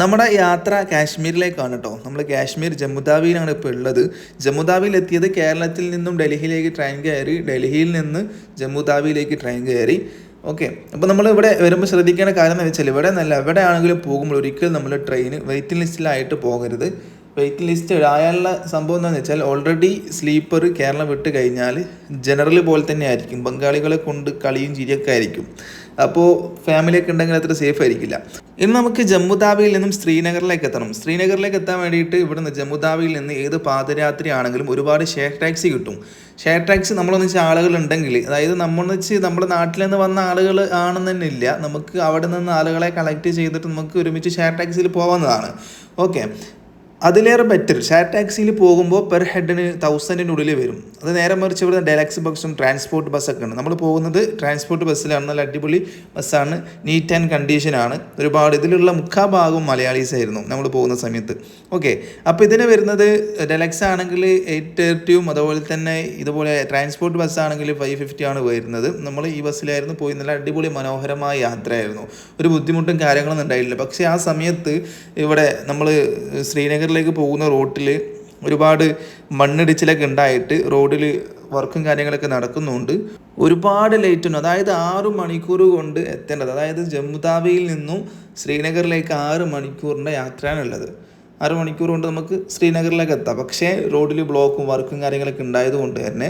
നമ്മുടെ യാത്ര കാശ്മീരിലേക്കാണ് കേട്ടോ നമ്മൾ കാശ്മീർ ജമ്മുതാവിയിലാണ് ഇപ്പോൾ ഉള്ളത് ജമ്മുതാവിയിൽ എത്തിയത് കേരളത്തിൽ നിന്നും ഡൽഹിയിലേക്ക് ട്രെയിൻ കയറി ഡൽഹിയിൽ നിന്ന് ജമ്മുതാവിയിലേക്ക് ട്രെയിൻ കയറി. ഓക്കെ അപ്പോൾ നമ്മൾ ഇവിടെ വരുമ്പോൾ ശ്രദ്ധിക്കേണ്ട കാര്യം എന്ന് വെച്ചാൽ ഇവിടെ നല്ല എവിടെയാണെങ്കിലും പോകുമ്പോൾ ഒരിക്കലും നമ്മൾ ട്രെയിൻ വെയിറ്റിംഗ് ലിസ്റ്റിലായിട്ട് പോകരുത്. വെയിറ്റിംഗ് ലിസ്റ്റ് അയാളുടെ സംഭവം എന്താണെന്ന് വെച്ചാൽ ഓൾറെഡി സ്ലീപ്പർ കേരളം വിട്ട് കഴിഞ്ഞാൽ ജനറൽ പോലെ തന്നെ ആയിരിക്കും. ബംഗാളികളെ കൊണ്ട് കളിയും ചിരിയൊക്കെ ആയിരിക്കും. അപ്പോൾ ഫാമിലിയൊക്കെ ഉണ്ടെങ്കിൽ അത്ര സേഫ് ആയിരിക്കില്ല. ഇനി നമുക്ക് ജമ്മുതാവിയിൽ നിന്നും ശ്രീനഗറിലേക്ക് എത്തണം. ശ്രീനഗറിലേക്ക് എത്താൻ വേണ്ടിയിട്ട് ഇവിടുന്ന് ജമ്മുതാവിയിൽ നിന്ന് ഏത് പാതിരാത്രി ആണെങ്കിലും ഒരുപാട് ഷെയർ ടാക്സി കിട്ടും. ഷെയർ ടാക്സി നമ്മളൊന്നിച്ച് വെച്ചാൽ ആളുകൾ ഉണ്ടെങ്കിൽ അതായത് നമ്മളെന്ന് വെച്ച് നമ്മുടെ നാട്ടിൽ നിന്ന് വന്ന ആളുകൾ ആണെന്ന് തന്നെ ഇല്ല. നമുക്ക് അവിടെ നിന്ന് ആളുകളെ കളക്ട് ചെയ്തിട്ട് നമുക്ക് ഒരുമിച്ച് ഷെയർ ടാക്സിയിൽ പോകാവുന്നതാണ് ഓക്കെ അതിലേറെ ബെറ്റർ ഷെയർ ടാക്സിയിൽ പോകുമ്പോൾ പെർ ഹെഡിന് തൗസൻഡിനുള്ളിൽ വരും. അത് നേരെ മറിച്ച് ഇവിടെ ഡെലക്സ് ബസ്സും ട്രാൻസ്പോർട്ട് ബസ്സൊക്കെ ഉണ്ട്. നമ്മൾ പോകുന്നത് ട്രാൻസ്പോർട്ട് ബസ്സിലാണ് നല്ല അടിപൊളി ബസ്സാണ് നീറ്റ് ആൻഡ് കണ്ടീഷനാണ് ഒരുപാട് ഇതിലുള്ള മുക്കാ ഭാഗവും മലയാളീസ് ആയിരുന്നു നമ്മൾ പോകുന്ന സമയത്ത്. ഓക്കെ അപ്പോൾ ഇതിന് വരുന്നത് ഡെലക്സ് ആണെങ്കിൽ എയ്റ്റ് തേർട്ടിയും അതുപോലെ തന്നെ ഇതുപോലെ ട്രാൻസ്പോർട്ട് ബസ്സാണെങ്കിൽ ഫൈവ് ഫിഫ്റ്റി ആണ് വരുന്നത്. നമ്മൾ ഈ ബസ്സിലായിരുന്നു പോയി നല്ല അടിപൊളി മനോഹരമായ യാത്രയായിരുന്നു. ഒരു ബുദ്ധിമുട്ടും കാര്യങ്ങളൊന്നും ഉണ്ടായില്ല പക്ഷേ ആ സമയത്ത് ഇവിടെ നമ്മൾ ശ്രീനഗറിലേക്ക് പോകുന്ന റോട്ടിൽ ഒരുപാട് മണ്ണിടിച്ചിലൊക്കെ ഉണ്ടായിട്ട് റോഡിൽ വർക്കും കാര്യങ്ങളൊക്കെ നടക്കുന്നുണ്ട്. ഒരുപാട് ലേറ്റ് ഉണ്ട് അതായത് ആറ് മണിക്കൂർ കൊണ്ട് എത്തേണ്ടത്. അതായത് ജമ്മുതാവിയിൽ നിന്നും ശ്രീനഗറിലേക്ക് ആറ് മണിക്കൂറിന്റെ യാത്രയാണുള്ളത് ആറ് മണിക്കൂർ കൊണ്ട് നമുക്ക് ശ്രീനഗറിലേക്ക് എത്താം. പക്ഷേ റോഡിൽ ബ്ലോക്കും വർക്കും കാര്യങ്ങളൊക്കെ ഉണ്ടായതുകൊണ്ട് തന്നെ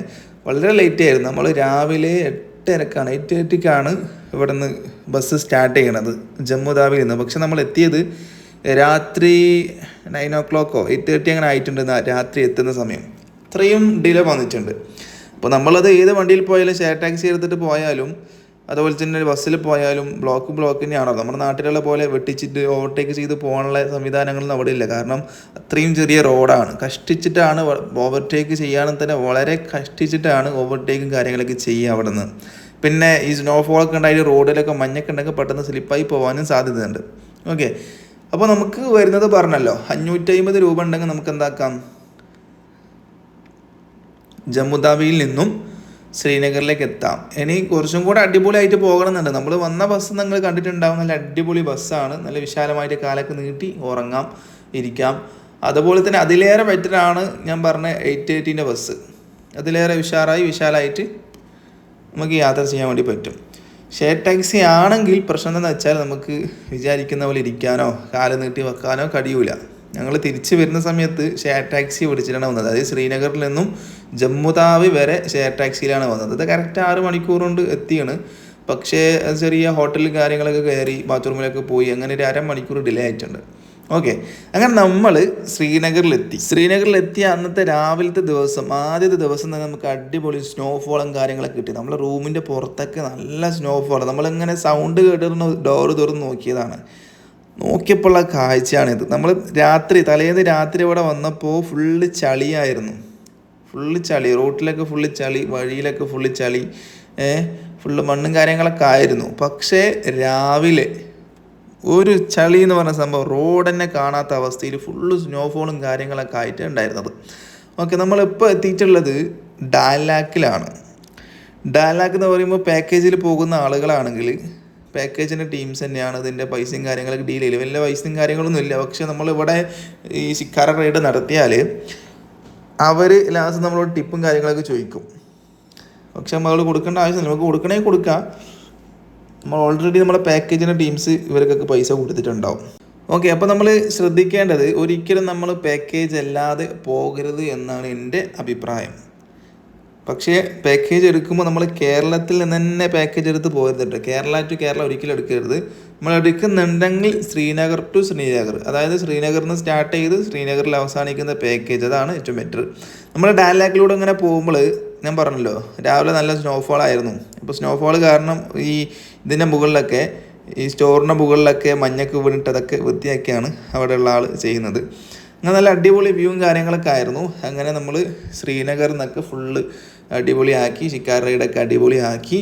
വളരെ ലേറ്റ് ആയിരുന്നു. നമ്മൾ രാവിലെ എട്ടരക്കാണ് എയ്റ്റ് തേർട്ടിക്കാണ് ഇവിടെ നിന്ന് ബസ് സ്റ്റാർട്ട് ചെയ്യണത് ജമ്മുതാവിയിൽ നിന്ന്. പക്ഷെ നമ്മൾ എത്തിയത് രാത്രി നയൻ ഓ ക്ലോക്കോ എയ്റ്റ് തേർട്ടി അങ്ങനെ ആയിട്ടുണ്ട് രാത്രി എത്തുന്ന സമയം. ഇത്രയും ഡിലേ വന്നിട്ടുണ്ട്. അപ്പോൾ നമ്മളത് ഏത് വണ്ടിയിൽ പോയാലും ഷെയർ ടാക്സി എടുത്തിട്ട് പോയാലും അതുപോലെ തന്നെ ബസ്സിൽ പോയാലും ബ്ലോക്ക് ബ്ലോക്ക് തന്നെയാണോ നമ്മുടെ നാട്ടിലുള്ള പോലെ വെട്ടിച്ചിട്ട് ഓവർടേക്ക് ചെയ്ത് പോകാനുള്ള സംവിധാനങ്ങളൊന്നും അവിടെ ഇല്ല. കാരണം അത്രയും ചെറിയ റോഡാണ് കഷ്ടിച്ചിട്ടാണ് ഓവർടേക്ക് ചെയ്യാനും തന്നെ വളരെ കഷ്ടിച്ചിട്ടാണ് ഓവർടേക്കും കാര്യങ്ങളൊക്കെ ചെയ്യുക അവിടെ നിന്ന് പിന്നെ ഈ സ്നോഫോളൊക്കെ ഉണ്ടായിട്ട് റോഡിലൊക്കെ മഞ്ഞൊക്കെ ഉണ്ടെങ്കിൽ പെട്ടെന്ന് സ്ലിപ്പായി പോകാനും സാധ്യതയുണ്ട്. ഓക്കെ അപ്പോൾ നമുക്ക് വരുന്നത് പറഞ്ഞല്ലോ അഞ്ഞൂറ്റമ്പത് രൂപ ഉണ്ടെങ്കിൽ നമുക്ക് എന്താക്കാം? ജമ്മുദാബിയിൽ നിന്നും ശ്രീനഗറിലേക്ക് എത്താം. ഇനി കുറച്ചും കൂടെ അടിപൊളിയായിട്ട് പോകണമെന്നുണ്ട്. നമ്മൾ വന്ന ബസ് നിങ്ങൾ കണ്ടിട്ടുണ്ടാവും. നല്ല അടിപൊളി ബസ്സാണ് നല്ല വിശാലമായിട്ട് കാലൊക്കെ നീട്ടി ഉറങ്ങാം ഇരിക്കാം. അതുപോലെ തന്നെ അതിലേറെ ബെറ്ററാണ് ഞാൻ പറഞ്ഞ എയ്റ്റ് എയ്റ്റീന്റെ ബസ് അതിലേറെ ഉഷാറായി വിശാലമായിട്ട് നമുക്ക് യാത്ര ചെയ്യാൻ വേണ്ടി പറ്റും. ഷെയർ ടാക്സി ആണെങ്കിൽ പ്രശ്നം എന്താണെന്ന് വെച്ചാൽ നമുക്ക് വിചാരിക്കുന്ന പോലെ ഇരിക്കാനോ കാൽ നീട്ടി വെക്കാനോ കഴിയൂല. ഞങ്ങൾ തിരിച്ച് വരുന്ന സമയത്ത് ഷെയർ ടാക്സി പിടിച്ചിട്ടാണ് വന്നത്. അതായത് ശ്രീനഗറിൽ നിന്നും ജമ്മുതാവി വരെ ഷെയർ ടാക്സിയിലാണ് വന്നത്. ഇത് കറക്റ്റ് ആറ് മണിക്കൂർ കൊണ്ട് എത്തിയാണ്. പക്ഷേ ചെറിയ ഹോട്ടലിൽ കാര്യങ്ങളൊക്കെ കയറി ബാത്റൂമിലൊക്കെ പോയി. അങ്ങനെ ഒരു അരമണിക്കൂർ ഡിലേ ആയിട്ടുണ്ട്. ഓക്കെ അങ്ങനെ നമ്മൾ ശ്രീനഗറിലെത്തി. ശ്രീനഗറിലെത്തിയ അന്നത്തെ രാവിലത്തെ ദിവസം ആദ്യത്തെ ദിവസം തന്നെ നമുക്ക് അടിപൊളി സ്നോഫോളും കാര്യങ്ങളൊക്കെ കിട്ടി. നമ്മളെ റൂമിന്റെ പുറത്തൊക്കെ നല്ല സ്നോഫോൾ നമ്മളിങ്ങനെ സൗണ്ട് കേട്ടിരുന്ന ഡോറ് തുറന്ന് നോക്കിയതാണ്. നോക്കിയപ്പോഴുള്ള കാഴ്ചയാണിത്. നമ്മൾ രാത്രി തലേന്ന് രാത്രി ഇവിടെ വന്നപ്പോൾ ഫുള്ള് ചളിയായിരുന്നു. ഫുള്ള് ചളി റോട്ടിലൊക്കെ ഫുള്ള് ചളി വഴിയിലൊക്കെ ഫുള്ള് ചളി ഫുള്ള് മണ്ണും കാര്യങ്ങളൊക്കെ ആയിരുന്നു. പക്ഷേ രാവിലെ ഒരു ചളി എന്ന് പറഞ്ഞ സംഭവം റോഡ് തന്നെ കാണാത്ത അവസ്ഥയിൽ ഫുള്ള് സ്നോഫോളും കാര്യങ്ങളൊക്കെ ആയിട്ട് ഉണ്ടായിരുന്നത്. ഓക്കെ നമ്മളിപ്പോൾ എത്തിയിട്ടുള്ളത് ഡാലാക്കിലാണ് ഡാലാക്ക് എന്ന് പറയുമ്പോൾ പാക്കേജിൽ പോകുന്ന ആളുകളാണെങ്കിൽ പാക്കേജിന്റെ ടീംസ് തന്നെയാണ് ഇതിന്റെ പൈസയും കാര്യങ്ങളൊക്കെ ഡീൽ ചെയ്യൽ. വലിയ പൈസയും കാര്യങ്ങളൊന്നും ഇല്ല. പക്ഷേ നമ്മളിവിടെ ഈ ശിക്കാര റൈഡ് നടത്തിയാൽ അവർ ലാസ്റ്റ് നമ്മളോട് ടിപ്പും കാര്യങ്ങളൊക്കെ ചോദിക്കും. പക്ഷെ നമ്മൾ കൊടുക്കേണ്ട ആവശ്യമില്ല. നമുക്ക് കൊടുക്കണേ കൊടുക്കാം. നമ്മൾ ഓൾറെഡി നമ്മുടെ പാക്കേജിന്റെ ടീംസ് ഇവർക്കൊക്കെ പൈസ കൊടുത്തിട്ടുണ്ടാവും. ഓക്കെ അപ്പോൾ നമ്മൾ ശ്രദ്ധിക്കേണ്ടത് ഒരിക്കലും നമ്മൾ പാക്കേജ് അല്ലാതെ പോകരുത് എന്നാണ് എന്റെ അഭിപ്രായം. പക്ഷേ പാക്കേജ് എടുക്കുമ്പോൾ നമ്മൾ കേരളത്തിൽ നിന്ന് തന്നെ പാക്കേജ് എടുത്ത് പോകരുത് കേരള ടു കേരള ഒരിക്കലും എടുക്കരുത്. നമ്മൾ എടുക്കുന്നുണ്ടെങ്കിൽ ശ്രീനഗർ ടു ശ്രീനഗർ. അതായത് ശ്രീനഗറിൽ നിന്ന് സ്റ്റാർട്ട് ചെയ്ത് ശ്രീനഗറിൽ അവസാനിക്കുന്ന പാക്കേജ് അതാണ് ഏറ്റവും ബെറ്റർ നമ്മൾ ഡാലാക്കിലൂടെ ഇങ്ങനെ പോകുമ്പോൾ ഞാൻ പറഞ്ഞല്ലോ രാവിലെ നല്ല സ്നോഫോൾ ആയിരുന്നു. അപ്പോൾ സ്നോഫോൾ കാരണം ഈ ഇതിന്റെ മുകളിലൊക്കെ ഈ സ്റ്റോറിന്റെ മുകളിലൊക്കെ മഞ്ഞൊക്കെ വീണിട്ടതൊക്കെ വൃത്തിയാക്കിയാണ് അവിടെയുള്ള ആൾ ചെയ്യുന്നത്. അങ്ങനെ നല്ല അടിപൊളി വ്യൂവും കാര്യങ്ങളൊക്കെ ആയിരുന്നു. അങ്ങനെ നമ്മൾ ശ്രീനഗറിൽ നിന്നൊക്കെ ഫുള്ള് അടിപൊളിയാക്കി ഷിക്കാർ റൈഡൊക്കെ അടിപൊളിയാക്കി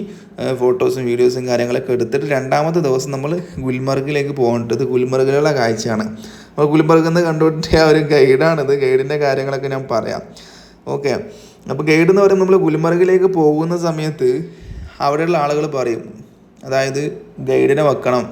ഫോട്ടോസും വീഡിയോസും കാര്യങ്ങളൊക്കെ എടുത്തിട്ട് രണ്ടാമത്തെ ദിവസം നമ്മൾ ഗുൽമർഗിലേക്ക് പോകേണ്ടത്. ഗുൽമർഗിലുള്ള കാഴ്ചയാണ്. അപ്പോൾ ഗുൽമർഗിൽ നിന്ന് ആ ഒരു ഗൈഡാണിത് ഗൈഡിന്റെ കാര്യങ്ങളൊക്കെ ഞാൻ പറയാം. ഓക്കെ. അപ്പോൾ ഗൈഡ് എന്ന് പറയുമ്പോൾ നമ്മൾ ഗുൽമർഗിലേക്ക് പോകുന്ന സമയത്ത് അവിടെയുള്ള ആളുകൾ പറയും അതായത് ഗൈഡിനെ വെക്കണം.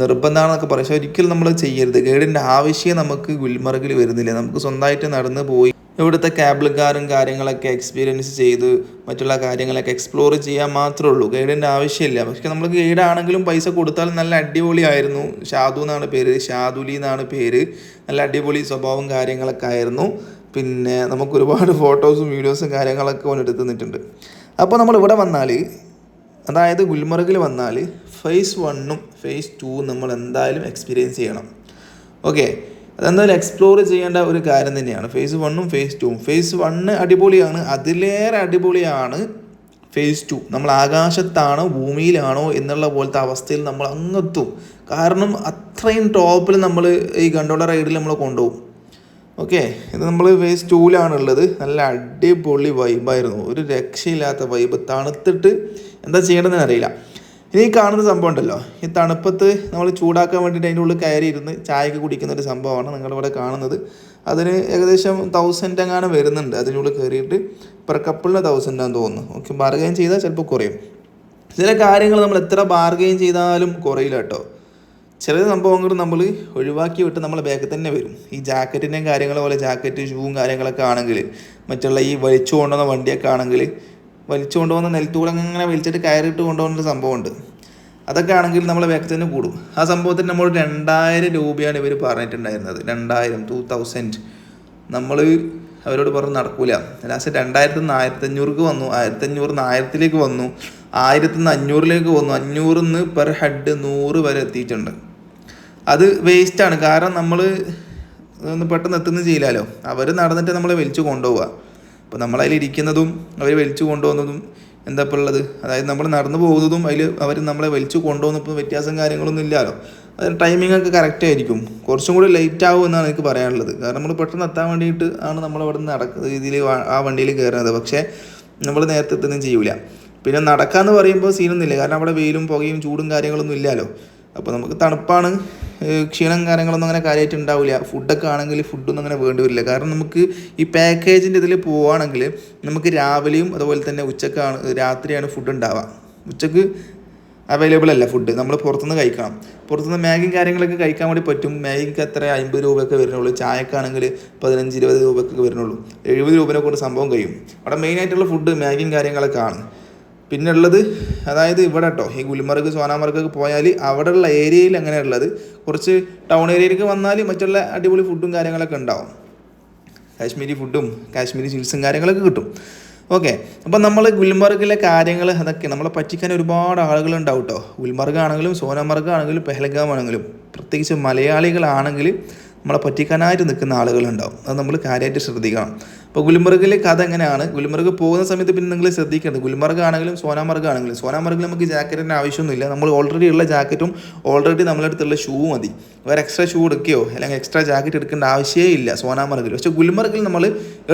നിർബന്ധമാണെന്നൊക്കെ പറയും. പക്ഷേ ഒരിക്കലും നമ്മൾ ചെയ്യരുത്. ഗൈഡിന്റെ ആവശ്യം നമുക്ക് ഗുൽമർഗിൽ വരുന്നില്ല. നമുക്ക് സ്വന്തമായിട്ട് നടന്ന് പോയി ഇവിടുത്തെ ക്യാബിൾക്കാരും കാര്യങ്ങളൊക്കെ എക്സ്പീരിയൻസ് ചെയ്ത് മറ്റുള്ള കാര്യങ്ങളൊക്കെ എക്സ്പ്ലോർ ചെയ്യാൻ മാത്രമേ ഉള്ളൂ. ഗൈഡിന്റെ ആവശ്യമില്ല. പക്ഷെ നമ്മൾ ഗൈഡ് ആണെങ്കിലും പൈസ കൊടുത്താൽ നല്ല അടിപൊളിയായിരുന്നു. ഷാദു എന്നാണ് പേര്. ഷാദുലി എന്നാണ് പേര്. നല്ല അടിപൊളി സ്വഭാവം കാര്യങ്ങളൊക്കെ ആയിരുന്നു. പിന്നെ നമുക്ക് ഒരുപാട് ഫോട്ടോസും വീഡിയോസും കാര്യങ്ങളൊക്കെ ഓൻ നിന്നിട്ടുണ്ട് അപ്പോൾ നമ്മൾ ഇവിടെ വന്നാൽ അതായത് ഗുൽമർഗിൽ വന്നാൽ ഫേസ് വണ്ണും ഫേസ് ടൂവും നമ്മൾ എന്തായാലും എക്സ്പീരിയൻസ് ചെയ്യണം. ഓക്കെ അതെന്തായാലും എക്സ്പ്ലോർ ചെയ്യേണ്ട ഒരു കാര്യം തന്നെയാണ്. ഫേസ് വണ്ണും ഫേസ് ടൂവും ഫേസ് വണ്ണ് അടിപൊളിയാണ്. അതിലേറെ അടിപൊളിയാണ് ഫേസ് ടു നമ്മൾ ആകാശത്താണോ ഭൂമിയിലാണോ എന്നുള്ള പോലത്തെ അവസ്ഥയിൽ നമ്മൾ അങ്ങെത്തും. കാരണം അത്രയും ടോപ്പിൽ നമ്മൾ ഈ ഗണ്ടോള റൈഡിൽ നമ്മൾ കൊണ്ടുപോകും. ഓക്കെ ഇത് നമ്മൾ ഫേസ് ടൂലാണുള്ളത് നല്ല അടിപൊളി വൈബായിരുന്നു ഒരു രക്ഷയില്ലാത്ത വൈബ് തണുത്തിട്ട് എന്താ ചെയ്യണമെന്ന് അറിയില്ല. ഇനി കാണുന്ന സംഭവം ഉണ്ടല്ലോ. ഈ തണുപ്പത്ത് നമ്മൾ ചൂടാക്കാൻ വേണ്ടിയിട്ട് അതിന്റെ ഉള്ളിൽ കയറി ഇരുന്ന് ചായയൊക്കെ കുടിക്കുന്ന ഒരു സംഭവമാണ് നിങ്ങളിവിടെ കാണുന്നത്. അതിന് ഏകദേശം തൗസൻഡ് എങ്ങാനും വരുന്നുണ്ട് അതിനുള്ളിൽ കയറിയിട്ട്. പെർ കപ്പിളിന് തൗസൻഡ് ആണെന്ന് തോന്നുന്നു. ഓക്കെ ബാർഗെയിൻ ചെയ്താൽ ചിലപ്പോൾ കുറയും. ചില കാര്യങ്ങൾ നമ്മൾ എത്ര ബാർഗെയിൻ ചെയ്താലും കുറയില്ല കേട്ടോ. ചില സംഭവങ്ങൾ നമ്മൾ ഒഴിവാക്കി വിട്ട് നമ്മൾ ബാക്കിൽ തന്നെ വരും. ഈ ജാക്കറ്റിന്റെയും കാര്യങ്ങൾ പോലെ ജാക്കറ്റ് ഷൂവും കാര്യങ്ങളൊക്കെ ആണെങ്കിൽ മറ്റുള്ള ഈ വലിച്ചു കൊണ്ടുവന്ന വണ്ടിയൊക്കെ ആണെങ്കിൽ വലിച്ചു കൊണ്ടുവന്ന നിലത്തൂടെ അങ്ങനെ വലിച്ചിട്ട് കയറിയിട്ട് കൊണ്ടുപോകുന്ന സംഭവമുണ്ട്. അതൊക്കെ ആണെങ്കിൽ നമ്മളെ ബാക്കിൽ തന്നെ കൂടും. ആ സംഭവത്തിന് നമ്മൾ രണ്ടായിരം രൂപയാണ് ഇവർ പറഞ്ഞിട്ടുണ്ടായിരുന്നത്. രണ്ടായിരം ടു തൗസൻഡ് നമ്മൾ അവരോട് പറഞ്ഞ് നടക്കൂല. ലാസ്റ്റ് രണ്ടായിരത്തി നിന്ന് ആയിരത്തി അഞ്ഞൂർക്ക് വന്നു. ആയിരത്തി അഞ്ഞൂറിൽ നിന്ന് ആയിരത്തിലേക്ക് വന്നു. ആയിരത്തി നിന്ന് അഞ്ഞൂറിലേക്ക് വന്നു. അഞ്ഞൂറിൽ നിന്ന് പെർ ഹെഡ് നൂറ് വരെ എത്തിയിട്ടുണ്ട്. അത് വേസ്റ്റാണ് കാരണം നമ്മൾ പെട്ടെന്ന് എത്തുന്ന ചെയ്യില്ലല്ലോ അവർ നടന്നിട്ട് നമ്മളെ വലിച്ചു കൊണ്ടുപോവുക അപ്പോൾ നമ്മളതിൽ ഇരിക്കുന്നതും അവർ വലിച്ചു കൊണ്ടുപോകുന്നതും എന്താ ഇപ്പോൾ ഉള്ളത്? അതായത് നമ്മൾ നടന്നു പോകുന്നതും അതിൽ അവർ നമ്മളെ വലിച്ചു കൊണ്ടുപോകുന്നപ്പോൾ വ്യത്യാസം കാര്യങ്ങളൊന്നും ഇല്ലല്ലോ അത് ടൈമിംഗ് ഒക്കെ കറക്റ്റ് ആയിരിക്കും. കുറച്ചും കൂടി ലേറ്റ് ആവും എന്നാണ് എനിക്ക് പറയാനുള്ളത്. കാരണം നമ്മൾ പെട്ടെന്ന് എത്താൻ വേണ്ടിയിട്ട് ആണ് നമ്മൾ അവിടെ നിന്ന് നടക്കുന്ന രീതിയിൽ ആ വണ്ടിയിൽ കയറുന്നത്. പക്ഷേ നമ്മൾ നേരത്തെ എത്തുകയും ചെയ്യൂല. പിന്നെ നടക്കാന്ന് പറയുമ്പോൾ സീനൊന്നുമില്ല കാരണം അവിടെ വെയിലും പുകയും ചൂടും കാര്യങ്ങളൊന്നും ഇല്ലല്ലോ അപ്പോൾ നമുക്ക് തണുപ്പാണ്. ക്ഷീണം കാര്യങ്ങളൊന്നും അങ്ങനെ കാര്യമായിട്ട് ഉണ്ടാവില്ല. ഫുഡൊക്കെ ആണെങ്കിൽ ഫുഡൊന്നും അങ്ങനെ വേണ്ടി വരില്ല. കാരണം നമുക്ക് ഈ പാക്കേജിന്റെ ഇതിൽ പോവുകയാണെങ്കിൽ നമുക്ക് രാവിലെയും അതുപോലെ തന്നെ ഉച്ചക്കാണ് രാത്രിയാണ് ഫുഡ് ഉണ്ടാവുക. ഉച്ചയ്ക്ക് അവൈലബിൾ അല്ല ഫുഡ് നമ്മൾ പുറത്തുനിന്ന് കഴിക്കണം. പുറത്തുനിന്ന് മാഗിയും കാര്യങ്ങളൊക്കെ കഴിക്കാൻ വേണ്ടി പറ്റും. മാഗിക്ക് അത്ര അമ്പത് രൂപയൊക്കെ വരുന്നുള്ളൂ. ചായക്കാണെങ്കിൽ പതിനഞ്ച് ഇരുപത് രൂപയൊക്കെ വരുന്നുള്ളൂ. എഴുപത് രൂപനെ കൊണ്ട് സംഭവം കഴിയും. അവിടെ മെയിനായിട്ടുള്ള ഫുഡ് മാഗിയും കാര്യങ്ങളൊക്കെ ആണ്. പിന്നെ ഉള്ളത് അതായത് ഇവിടെ കേട്ടോ ഈ ഗുൽമർഗ് സോനാമർഗൊക്കെ പോയാൽ അവിടെയുള്ള ഏരിയയിൽ അങ്ങനെയുള്ളത് കുറച്ച് ടൗൺ ഏരിയയിലേക്ക് വന്നാൽ മറ്റുള്ള അടിപൊളി ഫുഡും കാര്യങ്ങളൊക്കെ ഉണ്ടാവും. കാശ്മീരി ഫുഡും കാശ്മീരി ചിൽസും കാര്യങ്ങളൊക്കെ കിട്ടും. ഓക്കെ അപ്പം നമ്മൾ ഗുൽമർഗിലെ കാര്യങ്ങൾ അതൊക്കെ നമ്മളെ പറ്റിക്കാൻ ഒരുപാട് ആളുകൾ ഉണ്ടാവും കേട്ടോ ഗുൽമർഗ് ആണെങ്കിലും സോനമർഗ് ആണെങ്കിലും പെഹൽഗാം ആണെങ്കിലും പ്രത്യേകിച്ച് മലയാളികളാണെങ്കിൽ നമ്മളെ പറ്റിക്കാനായിട്ട് നിൽക്കുന്ന ആളുകളുണ്ടാവും. അത് നമ്മൾ കാര്യമായിട്ട് ശ്രദ്ധിക്കണം. അപ്പോൾ ഗുൽമർഗിലെ കഥ എങ്ങനെയാണ്? ഗുൽമർഗ് പോകുന്ന സമയത്ത് പിന്നെ നിങ്ങൾ ശ്രദ്ധിക്കേണ്ടത് ഗുൽമർഗ് ആണെങ്കിലും സോനാമർഗ് ആണെങ്കിലും സോനാമർഗിൽ നമുക്ക് ജാക്കറ്റിന്റെ ആവശ്യമൊന്നുമില്ല. നമ്മൾ ഓൾറെഡി ഉള്ള ജാക്കറ്റും ഓൾറെഡി നമ്മളുടെ അടുത്തുള്ള ഷൂ മതി. വേറെ എക്സ്ട്രാ ഷൂ എടുക്കുകയോ അല്ലെങ്കിൽ എക്സ്ട്രാ ജാക്കറ്റ് എടുക്കേണ്ട ആവശ്യമേ ഇല്ല സോനാമർഗിൽ. പക്ഷേ ഗുൽമർഗിൽ നമ്മൾ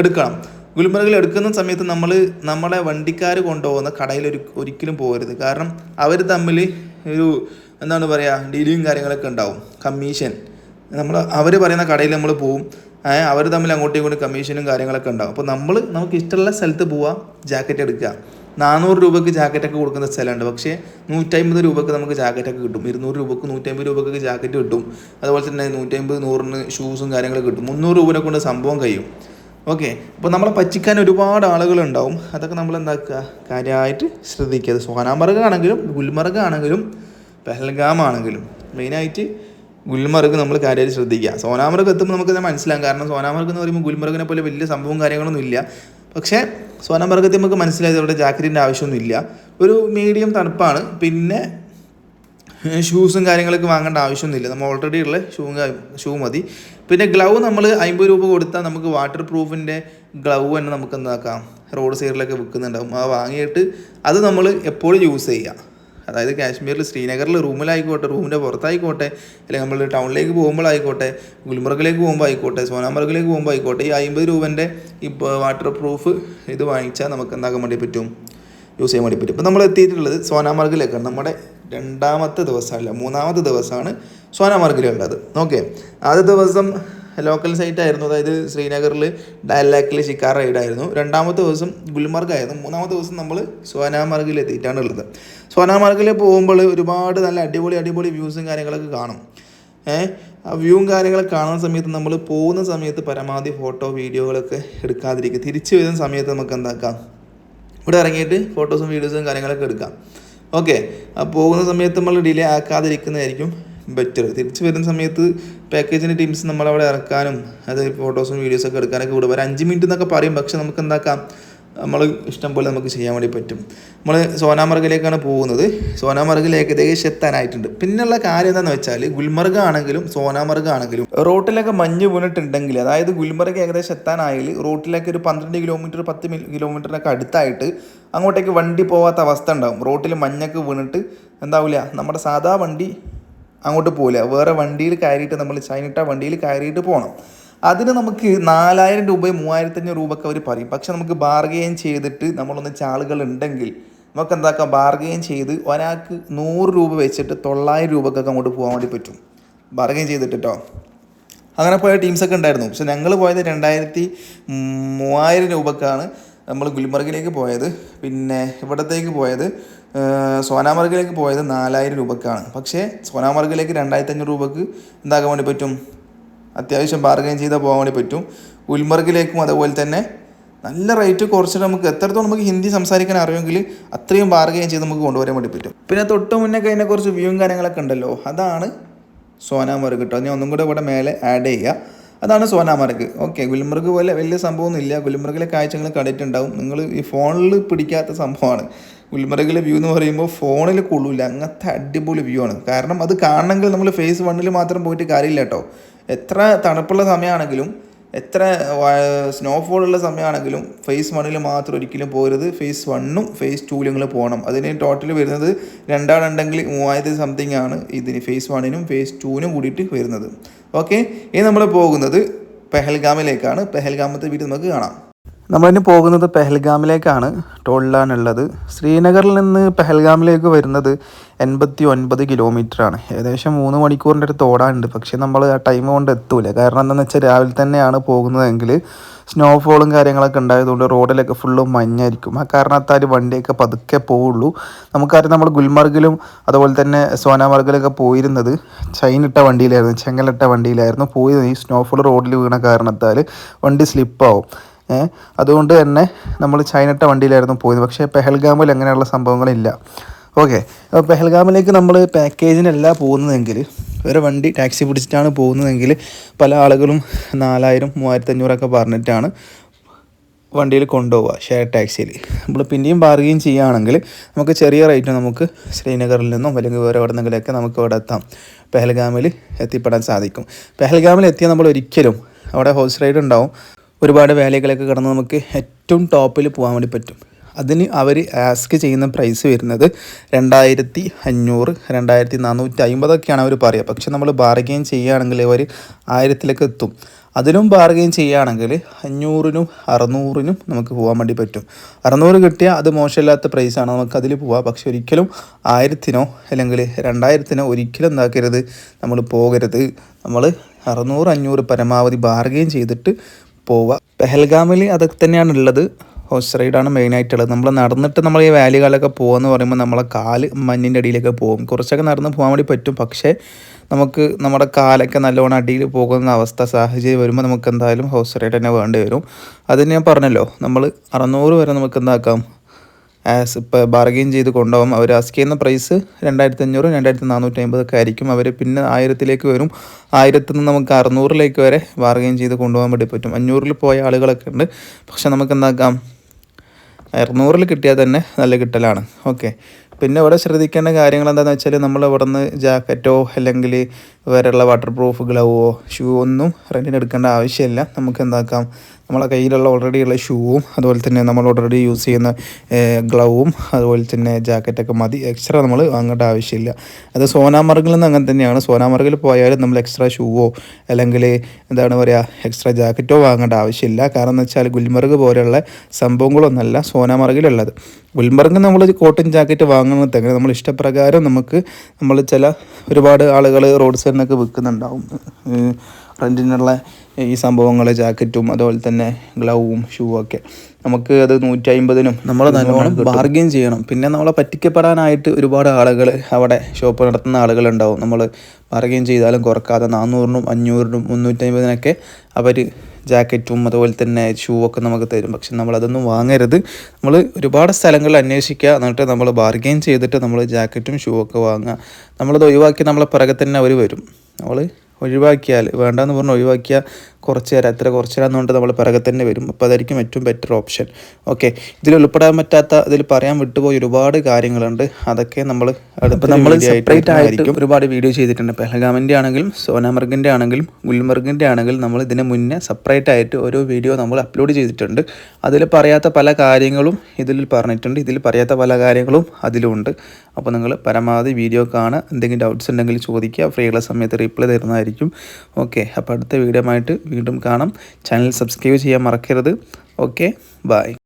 എടുക്കണം. ഗുൽമർഗിൽ എടുക്കുന്ന സമയത്ത് നമ്മൾ നമ്മളെ വണ്ടിക്കാർ കൊണ്ടുപോകുന്ന കടയിൽ ഒരു ഒരിക്കലും പോകരുത്. കാരണം അവർ തമ്മിൽ ഒരു എന്താണ് പറയുക ഡീലിങ് കാര്യങ്ങളൊക്കെ ഉണ്ടാവും. കമ്മീഷൻ നമ്മൾ അവർ പറയുന്ന കടയിൽ നമ്മൾ പോവും. അവർ തമ്മിൽ അങ്ങോട്ടും ഇങ്ങോട്ടും കമ്മീഷനും കാര്യങ്ങളൊക്കെ ഉണ്ടാവും. അപ്പോൾ നമ്മൾ നമുക്ക് ഇഷ്ടമുള്ള സ്ഥലത്ത് പോവാം ജാക്കറ്റ് എടുക്കുക. നാനൂറ് രൂപയ്ക്ക് ജാക്കറ്റൊക്കെ കൊടുക്കുന്ന സ്ഥലമുണ്ട്. പക്ഷേ നൂറ്റമ്പത് രൂപയ്ക്ക് നമുക്ക് ജാക്കറ്റൊക്കെ കിട്ടും. ഇരുന്നൂറ് രൂപയ്ക്ക് നൂറ്റമ്പത് രൂപയ്ക്ക് ജാക്കറ്റ് കിട്ടും. അതുപോലെ തന്നെ നൂറ്റമ്പത് നൂറിന് ഷൂസും കാര്യങ്ങളൊക്കെ കിട്ടും. മുന്നൂറ് രൂപനെ കൊണ്ട് സംഭവം കഴിയും. ഓക്കെ അപ്പോൾ നമ്മളെ പറ്റിക്കാൻ ഒരുപാട് ആളുകളുണ്ടാവും അതൊക്കെ നമ്മൾ എന്താക്കുക? കാര്യമായിട്ട് ശ്രദ്ധിക്കുക. അത് ഗുൽമർഗ് ആണെങ്കിലും പെഹൽഗാം ആണെങ്കിലും മെയിനായിട്ട് ഗുൽമർഗ് നമ്മൾ കാര്യമായിട്ട് ശ്രദ്ധിക്കുക സോനാമർഗ് എത്തുമ്പോൾ നമുക്കത് മനസ്സിലാകും കാരണം സോനാമർഗ് എന്ന് പറയുമ്പോൾ ഗുൽമർഗിനെ പോലെ വലിയ സംഭവം കാര്യങ്ങളൊന്നും ഇല്ല. പക്ഷേ സോനാമർഗത്തിൽ നമുക്ക് മനസ്സിലായത് അവിടെ ജാക്കറ്റിന്റെ ആവശ്യമൊന്നും ഇല്ല. ഒരു മീഡിയം തണുപ്പാണ്. പിന്നെ ഷൂസും കാര്യങ്ങളൊക്കെ വാങ്ങേണ്ട ആവശ്യമൊന്നുമില്ല നമ്മൾ ഓൾറെഡി ഉള്ള ഷൂ ഷൂ മതി. പിന്നെ ഗ്ലൗ നമ്മൾ അമ്പത് രൂപ കൊടുത്താൽ നമുക്ക് വാട്ടർ പ്രൂഫിന്റെ ഗ്ലൗ തന്നെ നമുക്ക് എന്താക്കാം? റോഡ് സൈഡിലൊക്കെ വിൽക്കുന്നുണ്ടാവും അത് വാങ്ങിയിട്ട് അത് നമ്മൾ എപ്പോഴും യൂസ് ചെയ്യുക അതായത് കാശ്മീരിൽ ശ്രീനഗറിൽ റൂമിലായിക്കോട്ടെ റൂമിന്റെ പുറത്തായിക്കോട്ടെ അല്ലെങ്കിൽ നമ്മൾ ടൗണിലേക്ക് പോകുമ്പോഴായിക്കോട്ടെ ഗുൽമർഗിലേക്ക് പോകുമ്പോൾ ആയിക്കോട്ടെ സോനാമർഗിലേക്ക് പോകുമ്പോൾ ആയിക്കോട്ടെ ഈ അമ്പത് രൂപന്റെ ഈ വാട്ടർ പ്രൂഫ് ഇത് വാങ്ങിച്ചാൽ നമുക്ക് എന്താക്കാൻ വേണ്ടി പറ്റും? യൂസ് ചെയ്യാൻ വേണ്ടി പറ്റും. ഇപ്പോൾ നമ്മൾ എത്തിയിട്ടുള്ളത് സോനാമാർഗിലേക്കാണ്. നമ്മുടെ രണ്ടാമത്തെ ദിവസമല്ല മൂന്നാമത്തെ ദിവസമാണ് സോനാമാർഗിലുള്ളത്. ഓക്കെ ആദ്യ ദിവസം ലോക്കൽ സൈറ്റ് ആയിരുന്നു. അതായത് ശ്രീനഗറിൽ ഡയലാക്കിൽ ഷിക്കാർ റൈഡായിരുന്നു രണ്ടാമത്തെ ദിവസം ഗുൽമർഗ് ആയിരുന്നു. മൂന്നാമത്തെ ദിവസം നമ്മൾ സോനാമർഗിൽ എത്തിയിട്ടാണ് ഉള്ളത്. സോനാമർഗിൽ പോകുമ്പോൾ ഒരുപാട് നല്ല അടിപൊളി അടിപൊളി വ്യൂസും കാര്യങ്ങളൊക്കെ കാണും. ഏഹ് ആ വ്യൂവും കാര്യങ്ങളൊക്കെ കാണുന്ന സമയത്ത് നമ്മൾ പോകുന്ന സമയത്ത് പരമാവധി ഫോട്ടോ വീഡിയോകളൊക്കെ എടുക്കാതിരിക്കുക. തിരിച്ചു വരുന്ന സമയത്ത് നമുക്ക് എന്താക്കാം? ഇവിടെ ഇറങ്ങിയിട്ട് ഫോട്ടോസും വീഡിയോസും കാര്യങ്ങളൊക്കെ എടുക്കാം. ഓക്കെ. ആ പോകുന്ന സമയത്ത് നമ്മൾ ഡിലേ ആക്കാതിരിക്കുന്നതായിരിക്കും ബെറ്റർ തിരിച്ച് വരുന്ന സമയത്ത് പാക്കേജിന്റെ ടീംസ് നമ്മളവിടെ ഇറക്കാനും അത് ഫോട്ടോസും വീഡിയോസൊക്കെ എടുക്കാനൊക്കെ വിടും. ഒരു അഞ്ച് മിനിറ്റ് എന്നൊക്കെ പറയും പക്ഷെ നമുക്ക് എന്താക്കാം? നമ്മൾ ഇഷ്ടം പോലെ നമുക്ക് ചെയ്യാൻ വേണ്ടി പറ്റും. നമ്മൾ സോനാമർഗിലേക്കാണ് പോകുന്നത്. സോനാമർഗിൽ ഏകദേശം എത്താനായിട്ടുണ്ട്. പിന്നെയുള്ള കാര്യം എന്താണെന്ന് വെച്ചാൽ ഗുൽമർഗ് ആണെങ്കിലും സോനാമർഗ് ആണെങ്കിലും റോട്ടിലൊക്കെ മഞ്ഞ് വീണിട്ടുണ്ടെങ്കിൽ അതായത് ഗുൽമർഗ് ഏകദേശം എത്താനായാൽ റോട്ടിലേക്ക് ഒരു പന്ത്രണ്ട് കിലോമീറ്റർ പത്ത് കിലോമീറ്ററിനൊക്കെ അടുത്തായിട്ട് അങ്ങോട്ടേക്ക് വണ്ടി പോകാത്ത അവസ്ഥ ഉണ്ടാവും. റോട്ടിൽ മഞ്ഞൊക്കെ വീണിട്ട് എന്താവില്ല നമ്മുടെ സാധാ വണ്ടി അങ്ങോട്ട് പോകില്ല വേറെ വണ്ടിയിൽ കയറിയിട്ട് നമ്മൾ ചൈനിട്ട വണ്ടിയിൽ കയറിയിട്ട് പോകണം അതിന് നമുക്ക് നാലായിരം രൂപയും മൂവായിരത്തി അഞ്ഞൂറ് രൂപയൊക്കെ അവർ പറയും. പക്ഷെ നമുക്ക് ബാർഗെയിൻ ചെയ്തിട്ട് നമ്മളൊന്ന് ചാളുകൾ ഉണ്ടെങ്കിൽ നമുക്ക് എന്താക്കാം? ബാർഗെയിൻ ചെയ്ത് ഒരാൾക്ക് നൂറ് രൂപ വെച്ചിട്ട് തൊള്ളായിരം രൂപക്കൊക്കെ അങ്ങോട്ട് പോകാൻ വേണ്ടി പറ്റും. ബാർഗെയിൻ ചെയ്തിട്ട് കേട്ടോ അങ്ങനെ പോയ ടീംസൊക്കെ ഉണ്ടായിരുന്നു. പക്ഷെ ഞങ്ങൾ പോയത് രണ്ടായിരത്തി മൂവായിരം രൂപക്കാണ് നമ്മൾ ഗുൽമർഗിലേക്ക് പോയത്. പിന്നെ ഇവിടത്തേക്ക് പോയത് സോനാമർഗിലേക്ക് പോയത് നാലായിരം രൂപക്കാണ്. പക്ഷേ സോനാമർഗിലേക്ക് രണ്ടായിരത്തി അഞ്ഞൂറ് രൂപക്ക് എന്താക്കാൻ വേണ്ടി പറ്റും? അത്യാവശ്യം ബാർഗൈൻ ചെയ്താൽ പോകാൻ വേണ്ടി പറ്റും. ഗുൽമർഗിലേക്കും അതുപോലെ തന്നെ നല്ല റേറ്റ് കുറച്ചിട്ട് നമുക്ക് എത്രത്തോളം നമുക്ക് ഹിന്ദി സംസാരിക്കാൻ അറിയുമെങ്കിൽ അത്രയും ബാർഗൈൻ ചെയ്ത് നമുക്ക് കൊണ്ടുവരാൻ വേണ്ടി പറ്റും. പിന്നെ തൊട്ട് മുന്നേ കഴിഞ്ഞ കുറച്ച് വ്യൂവും കാര്യങ്ങളൊക്കെ ഉണ്ടല്ലോ. അതാണ് സോനാമർഗ് കേട്ടോ ഞാൻ ഒന്നും കൂടെ ഇവിടെ മേലെ ആഡ് ചെയ്യുക അതാണ് സോനാമർഗ്. ഓക്കെ ഗുൽമർഗ് പോലെ വലിയ സംഭവമൊന്നും ഇല്ല ഗുൽമർഗിലെ കാഴ്ചകൾ കണ്ടിട്ടുണ്ടാവും. നിങ്ങൾ ഈ ഫോണിൽ പിടിക്കാത്ത സംഭവമാണ്. ഗുൽമർഗിലെ വ്യൂ എന്ന് പറയുമ്പോൾ ഫോണിൽ കൊള്ളൂല. അങ്ങനത്തെ അടിപൊളി വ്യൂ ആണ്. കാരണം അത് കാണണമെങ്കിൽ നമ്മൾ ഫേസ് വണ്ണിൽ മാത്രം പോയിട്ട് കാര്യമില്ല കേട്ടോ. എത്ര തണുപ്പുള്ള സമയമാണെങ്കിലും എത്ര സ്നോഫോൾ ഉള്ള സമയമാണെങ്കിലും ഫേസ് വണ്ണിൽ മാത്രം ഒരിക്കലും പോരുത്. ഫേസ് വണ്ണും ഫേസ് ടൂലും നിങ്ങൾ പോകണം അതിന് ടോട്ടൽ വരുന്നത് രണ്ടാളുണ്ടെങ്കിൽ മൂവായിരത്തി സംതിങ് ആണ് ഇതിന് ഫേസ് വണ്ണിനും ഫേസ് ടൂവിനും കൂടിയിട്ട് വരുന്നത്. ഓക്കെ ഇനി നമ്മൾ പോകുന്നത് പെഹൽഗാമിലേക്കാണ്. പെഹൽഗാമത്തെ വീട് നമുക്ക് കാണാം. നമ്മളിനി പോകുന്നത് പെഹൽഗാമിലേക്കാണ് ടോളിലാണുള്ളത് ശ്രീനഗറിൽ നിന്ന് പെഹൽഗാമിലേക്ക് വരുന്നത് എൺപത്തി ഒൻപത് ആണ് ഏകദേശം മൂന്ന് മണിക്കൂറിന്റെ ഒരു ഓടാനുണ്ട് പക്ഷേ നമ്മൾ ആ ടൈം കൊണ്ട് എത്തൂല. കാരണം എന്താണെന്ന് വെച്ചാൽ രാവിലെ തന്നെയാണ് പോകുന്നതെങ്കിൽ സ്നോഫോളും കാര്യങ്ങളൊക്കെ ഉണ്ടായതുകൊണ്ട് റോഡിലൊക്കെ ഫുള്ള് മഞ്ഞായിരിക്കും. ആ കാരണത്താൽ വണ്ടിയൊക്കെ പതുക്കെ പോവുള്ളൂ. നമുക്കറിയാം നമ്മൾ ഗുൽമർഗിലും അതുപോലെ തന്നെ സോനാമർഗിലൊക്കെ പോയിരുന്നത് ചൈനിട്ട വണ്ടിയിലായിരുന്നു ചെങ്ങലിട്ട വണ്ടിയിലായിരുന്നു. പോയി ഈ സ്നോഫോൾ റോഡിൽ വീണ കാരണത്താൽ വണ്ടി സ്ലിപ്പാവും അതുകൊണ്ട് തന്നെ നമ്മൾ ചൈനട്ട വണ്ടിയിലായിരുന്നു പോയത്. പക്ഷേ പെഹൽഗാമിൽ അങ്ങനെയുള്ള സംഭവങ്ങളില്ല. ഓക്കെ. അപ്പോൾ പെഹൽഗാമിലേക്ക് നമ്മൾ പാക്കേജിനല്ല പോകുന്നതെങ്കിൽ വേറെ വണ്ടി ടാക്സി പിടിച്ചിട്ടാണ് പോകുന്നതെങ്കിൽ പല ആളുകളും നാലായിരം മൂവായിരത്തി അഞ്ഞൂറൊക്കെ പറഞ്ഞിട്ടാണ് വണ്ടിയിൽ കൊണ്ടുപോവുക ഷെയർ ടാക്സിയിൽ. നമ്മൾ പിന്നെയും ബാർഗെയിൻ ചെയ്യുകയാണെങ്കിൽ നമുക്ക് ചെറിയ റേറ്റ് നമുക്ക് ശ്രീനഗറിൽ നിന്നും അല്ലെങ്കിൽ വേറെ എവിടെ നമുക്ക് ഇവിടെ എത്താം. പെഹൽഗാമിൽ എത്തിപ്പെടാൻ സാധിക്കും. പെഹൽഗാമിൽ എത്തിയാൽ നമ്മൾ ഒരിക്കലും അവിടെ ഹോഴ്സ് റൈഡ് ഉണ്ടാവും. ഒരുപാട് വേലകളൊക്കെ കിടന്ന് നമുക്ക് ഏറ്റവും ടോപ്പിൽ പോകാൻ വേണ്ടി പറ്റും. അതിന് അവർ ആസ്ക് ചെയ്യുന്ന പ്രൈസ് വരുന്നത് രണ്ടായിരത്തി അഞ്ഞൂറ് രണ്ടായിരത്തി നാനൂറ്റി അമ്പതൊക്കെയാണ് അവർ പറയുക. പക്ഷെ നമ്മൾ ബാർഗെയിൻ ചെയ്യുകയാണെങ്കിൽ അവർ ആയിരത്തിലൊക്കെ എത്തും. അതിലും ബാർഗെയിൻ ചെയ്യുകയാണെങ്കിൽ അഞ്ഞൂറിനും അറുന്നൂറിനും നമുക്ക് പോകാൻ വേണ്ടി പറ്റും. അറുന്നൂറ് കിട്ടിയാൽ അത് മോശമില്ലാത്ത പ്രൈസാണ് നമുക്ക് അതിൽ പോവാം. പക്ഷെ ഒരിക്കലും ആയിരത്തിനോ അല്ലെങ്കിൽ രണ്ടായിരത്തിനോ ഒരിക്കലും എന്താക്കരുത്. നമ്മൾ പോകരുത്. നമ്മൾ അറുന്നൂറ് അഞ്ഞൂറ് പരമാവധി ബാർഗെയിൻ ചെയ്തിട്ട് പോവുക. പെഹൽഗാമിൽ അതൊക്കെ തന്നെയാണ് ഉള്ളത് ഹോഴ്സ് റൈഡാണ് മെയിനായിട്ടുള്ളത്. നമ്മൾ നടന്നിട്ട് നമ്മൾ ഈ വാലികളിലൊക്കെ പോകുമെന്ന് പറയുമ്പോൾ നമ്മളെ കാൽ മഞ്ഞിന്റെ അടിയിലൊക്കെ പോകും. കുറച്ചൊക്കെ നടന്ന് പോകാൻ വേണ്ടി പറ്റും. പക്ഷേ നമുക്ക് നമ്മുടെ കാലൊക്കെ നല്ലോണം അടിയിൽ പോകുന്ന അവസ്ഥ സാഹചര്യം വരുമ്പോൾ നമുക്ക് എന്തായാലും ഹൗസ് റൈഡ് തന്നെ വേണ്ടി വരും. അതിന് ഞാൻ പറഞ്ഞല്ലോ. നമ്മൾ അറുന്നൂറ് വരെ നമുക്ക് എന്താക്കാം ആസ് ഇപ്പോൾ ബാർഗെയിൻ ചെയ്ത് കൊണ്ടുപോകും. അവർ ആസ്ക് ചെയ്യുന്ന പ്രൈസ് രണ്ടായിരത്തി അഞ്ഞൂറ് രണ്ടായിരത്തി നാനൂറ്റി അമ്പതൊക്കെ ആയിരിക്കും. അവർ പിന്നെ ആയിരത്തിലേക്ക് വരും. ആയിരത്തിൽ നിന്ന് നമുക്ക് അറുന്നൂറിലേക്ക് വരെ ബാർഗെയിൻ ചെയ്ത് കൊണ്ടുപോകാൻ വേണ്ടി പറ്റും. അഞ്ഞൂറിൽ പോയ ആളുകളൊക്കെ ഉണ്ട്. പക്ഷെ നമുക്ക് എന്താക്കാം അറുന്നൂറിൽ കിട്ടിയാൽ തന്നെ നല്ല കിട്ടലാണ്. ഓക്കെ പിന്നെ ഇവിടെ ശ്രദ്ധിക്കേണ്ട കാര്യങ്ങൾ എന്താണെന്ന് വെച്ചാൽ നമ്മൾ ഇവിടെ നിന്ന് ജാക്കറ്റോ അല്ലെങ്കിൽ വേറെയുള്ള വാട്ടർ പ്രൂഫ് ഗ്ലൗവോ ഷൂ ഒന്നും റെന്റിന് എടുക്കേണ്ട ആവശ്യമില്ല. നമുക്ക് എന്താക്കാം നമ്മളെ കയ്യിലുള്ള ഓൾറെഡി ഉള്ള ഷൂവും അതുപോലെ തന്നെ നമ്മൾ ഓൾറെഡി യൂസ് ചെയ്യുന്ന ഗ്ലൗവും അതുപോലെ തന്നെ ജാക്കറ്റൊക്കെ മതി. എക്സ്ട്രാ നമ്മൾ വാങ്ങേണ്ട ആവശ്യമില്ല. അത് സോനാമർഗിൽ നിന്ന് അങ്ങനെ തന്നെയാണ്. സോനാമർഗിൽ പോയാലും നമ്മൾ എക്സ്ട്രാ ഷൂവോ അല്ലെങ്കിൽ എന്താണ് പറയുക എക്സ്ട്രാ ജാക്കറ്റോ വാങ്ങേണ്ട ആവശ്യമില്ല. കാരണം എന്ന് വെച്ചാൽ ഗുൽമർഗ് പോലെയുള്ള സംഭവങ്ങളൊന്നല്ല സോനാമർഗിലുള്ളത്. ഗുൽമർഗ് നമ്മൾ കോട്ടൺ ജാക്കറ്റ് വാങ്ങുന്നത് തന്നെ നമ്മൾ ഇഷ്ടപ്രകാരം നമുക്ക് നമ്മൾ ചില ഒരുപാട് ആളുകൾ റോഡ് സൈഡിനൊക്കെ വിൽക്കുന്നുണ്ടാവും. റെന്റിനുള്ള ഈ സംഭവങ്ങൾ ജാക്കറ്റും അതുപോലെ തന്നെ ഗ്ലൗവും ഷൂ ഒക്കെ. നമുക്ക് അത് നൂറ്റി അമ്പതിനും നമ്മൾ നല്ലോണം ബാർഗെയിൻ ചെയ്യണം. പിന്നെ നമ്മളെ പറ്റിക്കപ്പെടാനായിട്ട് ഒരുപാട് ആളുകൾ അവിടെ ഷോപ്പ് നടത്തുന്ന ആളുകളുണ്ടാവും. നമ്മൾ ബാർഗെയിൻ ചെയ്താലും കുറക്കാതെ നാനൂറിനും അഞ്ഞൂറിനും മുന്നൂറ്റമ്പതിനൊക്കെ അവർ ജാക്കറ്റും അതുപോലെ തന്നെ ഷൂ ഒക്കെ നമുക്ക് തരും. പക്ഷെ നമ്മൾ അതൊന്നും വാങ്ങരുത്. നമ്മൾ ഒരുപാട് സ്ഥലങ്ങളിൽ അന്വേഷിക്കുക. എന്നിട്ട് നമ്മൾ ബാർഗെയിൻ ചെയ്തിട്ട് നമ്മൾ ജാക്കറ്റും ഷൂ ഒക്കെ വാങ്ങുക. നമ്മളത് ഒഴിവാക്കി നമ്മളെ പിറകെ തന്നെ അവർ വരും. നമ്മൾ ഒഴിവാക്കിയാൽ വേണ്ടെന്ന് പറഞ്ഞ് ഒഴിവാക്കിയാൽ കുറച്ച് നേരം എത്ര കുറച്ച് നേരം എന്നുകൊണ്ട് നമ്മൾ പിറകെ തന്നെ വരും. അപ്പോൾ അതായിരിക്കും ഏറ്റവും ബെറ്റർ ഓപ്ഷൻ ഓക്കെ ഇതിൽ ഉൾപ്പെടാൻ പറ്റാത്ത ഇതിൽ പറയാൻ വിട്ടുപോയി ഒരുപാട് കാര്യങ്ങളുണ്ട്. അതൊക്കെ നമ്മൾ അപ്പോൾ നമ്മൾ സെപ്പറേറ്റ് ആയിട്ട് ഒരുപാട് വീഡിയോ ചെയ്തിട്ടുണ്ട്. പെഹൽഗാമിന്റെ ആണെങ്കിലും സോനാമർഗിന്റെ ആണെങ്കിലും ഗുൽമർഗിന്റെ ആണെങ്കിലും നമ്മൾ ഇതിന് മുന്നേ സെപ്പറേറ്റ് ആയിട്ട് ഓരോ വീഡിയോ നമ്മൾ അപ്ലോഡ് ചെയ്തിട്ടുണ്ട്. അതിൽ പറയാത്ത പല കാര്യങ്ങളും ഇതിൽ പറഞ്ഞിട്ടുണ്ട്. ഇതിൽ പറയാത്ത പല കാര്യങ്ങളും അതിലുണ്ട്. അപ്പോൾ നിങ്ങൾ പരമാവധി വീഡിയോ കാണുക. എന്തെങ്കിലും ഡൗട്ട്സ് ഉണ്ടെങ്കിൽ ചോദിക്കുക. ഫ്രീ ഉള്ള സമയത്ത് റിപ്ലൈ തരുന്നതായിരിക്കും. ഓക്കെ അപ്പോൾ അടുത്ത വീഡിയോ ആയിട്ട് വീണ്ടും കാണാം. ചാനൽ സബ്സ്ക്രൈബ് ചെയ്യാൻ മറക്കരുത്. Okay bye.